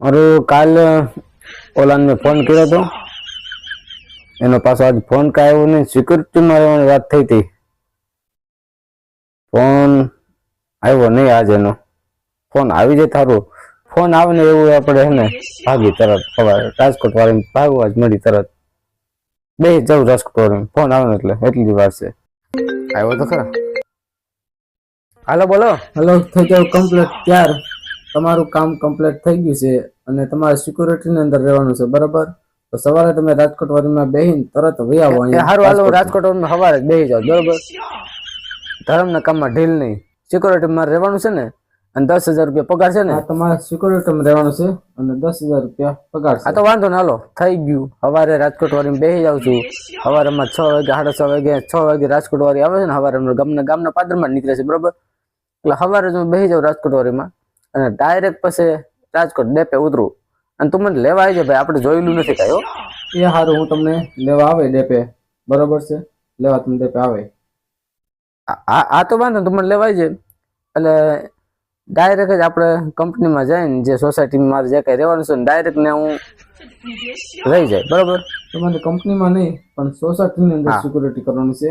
મારું કાલ ઓલાને ફોન કર્યો હતો એનો પાછો આજ ફોન કાયો ને સિક્યુરિટીમાં રહેવાની વાત થઈ હતી. ફોન આવ્યો નહીં આજ એનો. ફોન આવી જાય તારું. ફોન આવે ને એવું આપણે એને ભાગી તરત. રાજકોટ વાળી ભાગવા જ મળી તરત. બે જવું રાજકોટ વાળી ફોન આવે ને એટલે એટલી જ વાર છે. આવ્યો તો ખરા. હાલો બોલો. હલો, થઈ ગયો કમ્પ્લીટ ત્યાર. તમારું કામ કમ્પ્લીટ થઈ ગયું છે અને તમારે સિક્યુરિટીની અંદર રહેવાનું છે બરાબર? તો સવારે તમે રાજકોટ વાળીમાં બેહીને તરત વહી આવો અહીંયા હારું હાલો રાજકોટમાં સવારે જ બેસી જાવ બરોબર? ધર્મના કામમાં ઢીલ નહીં. સિક્યુરિટીમાં રહેવાનું છે ને અને દસ હજાર રૂપિયા પગાર છે ને? તમારે સિક્યુરિટીમાં રહેવાનું છે અને દસ હજાર રૂપિયા પગાર આ તો વાંધો ના હાલો થઈ ગયું. સવારે રાજકોટ વાળી બેસી જાઉં છું. સવારે માં છ વાગે સાડા છ વાગે છ વાગે રાજકોટ વાળી આવે છે ને સવારે ગામના ગામના પાદરમાં નીકળે છે બરોબર? એટલે સવારે જ હું બેસી જાઉં રાજકોટ વાળીમાં અને ડાયરેક્ટ પછી રાજકોટ ડેપે ઉતરું. અને તું મને લેવા આવી ભાઈ આપણે જોયેલું નથી કયો એ સારું હું તમને લેવા આવે ડેપે. બરોબર છે? લેવા તમને ડેપે આવે. આ તો વાંધો તું મને લેવા આવી એટલે ડાયરેક્ટ જ આપણે કંપનીમાં જઈને જે સોસાયટીમાં મારે જે કંઈ રહેવાનું છે ને ડાયરેક્ટ ને હું રહી જાય બરોબર? તમારે કંપનીમાં નહીં પણ સોસાયટીની અંદર સિક્યુરિટી કરવાની છે.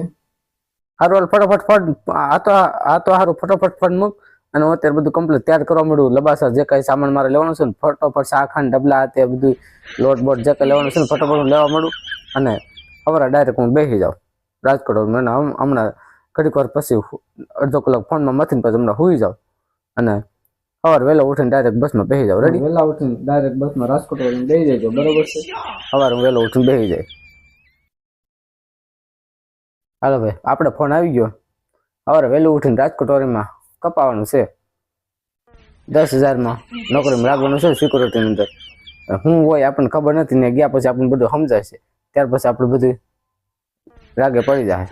સારું ફટાફટ ફટ આ તો આ તો સારું ફટાફટ ફટ મૂક. અને હું અત્યારે બધું કમ્પ્લીટ તૈયાર કરવા મળ્યું. લબાસા જે કઈ સામાન મારે લેવાનું છે ને ફટોફટ શાખાન ડબલા તે બધું લોટ બોટ જે કાંઈ લેવાનું છે ને ફટોફટ હું લેવા મળું. અને હવે ડાયરેક્ટ હું બેસી જાઉં. રાજકોટ મને હમ- હમણાં ઘડીક વાર પછી અડધો કલાક ફોનમાં મથીને પછી હમણાં સુઈ જાઉં. અને સવારે વહેલા ઉઠીને ડાયરેક્ટ બસમાં બેસી જાઉં. રેડી વહેલા ઉઠીને ડાયરેક્ટ બસમાં રાજકોટ વાળીને બેસી જાય બરોબર છે? સવારે વહેલો ઉઠીને બેસી જાય. હાલો ભાઈ આપણે ફોન આવી ગયો. સવારે વહેલું ઉઠીને રાજકોટ વાળીમાં કપાવાનું છે. દસ હજારમાં નોકરીમાં લાગવાનું છે સિક્યુરિટીની અંદર. હું હોય આપણને ખબર નથી ને ગયા પછી આપણને બધું સમજાય છે. ત્યાર પછી આપણે બધું રાગે પડી જાય.